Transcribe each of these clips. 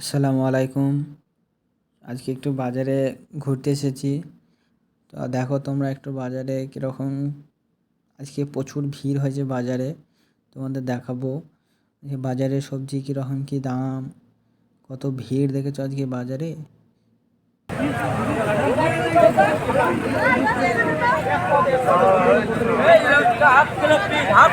আসসালামু আলাইকুম। আজকে একটু বাজারে ঘুরতে এসেছি। তো দেখো তোমরা একটু বাজারে কীরকম, আজকে প্রচুর ভিড় হয়েছে বাজারে। তোমাদের দেখাবো যে বাজারে সবজি কীরকম, কী দাম, কত ভিড় দেখেছ আজকে বাজারে? হাফ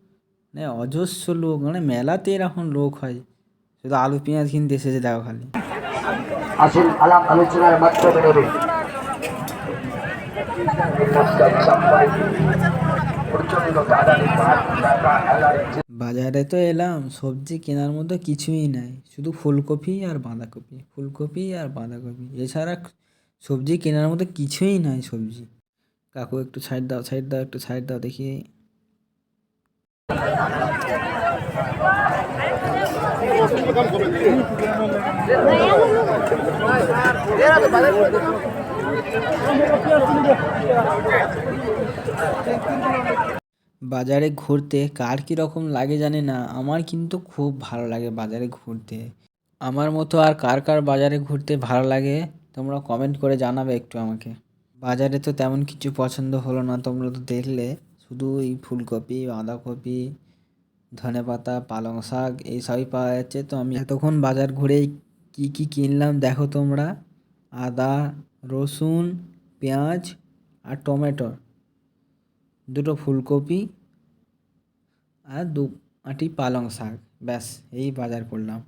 মানে অজস্র লোক মানে মেলাতে এরকম লোক হয়। শুধু আলু পেঁয়াজ কিনতে এসেছে দেখো খালি। আসুন আলাপ আলোচনার মাধ্যমে নেবে প্রচণ্ড কাদানি টাকা অ্যালার্জি বাজারে তো এলাম সবজি কেনার মতো কিছুই নাই। শুধু ফুলকপি আর বাঁধাকপি ফুলকপি আর বাঁধাকপি। এছাড়া সবজি কেনার মতো কিছুই নাই সবজি। কাকু একটু সাইড দাও সাইড দাও একটু সাইড দাও দেখি। বাজারে ঘুরতে কার কী রকম লাগে জানি না? আমার কিন্তু খুব ভালো লাগে বাজারে ঘুরতে। আমার মতো আর কার কার বাজারে ঘুরতে ভালো লাগে, তোমরা কমেন্ট করে জানাবে একটু আমাকে। বাজারে তো তেমন কিছু পছন্দ হলো না, তোমরা তো দেখলে। শুধু এই ফুলকপি, বাঁধাকপি ধনেপাতা পালং শাক, এই সবই পাওয়া যাচ্ছে। তো আমি এতক্ষণ বাজার ঘুরে কি কি কিনলাম দেখো তোমরা। আদা, রসুন, পেঁয়াজ আর টমেটো। দুটো ফুলকপি আর দু আটি পালং শাক। ব্যাস, এই বাজার করলাম।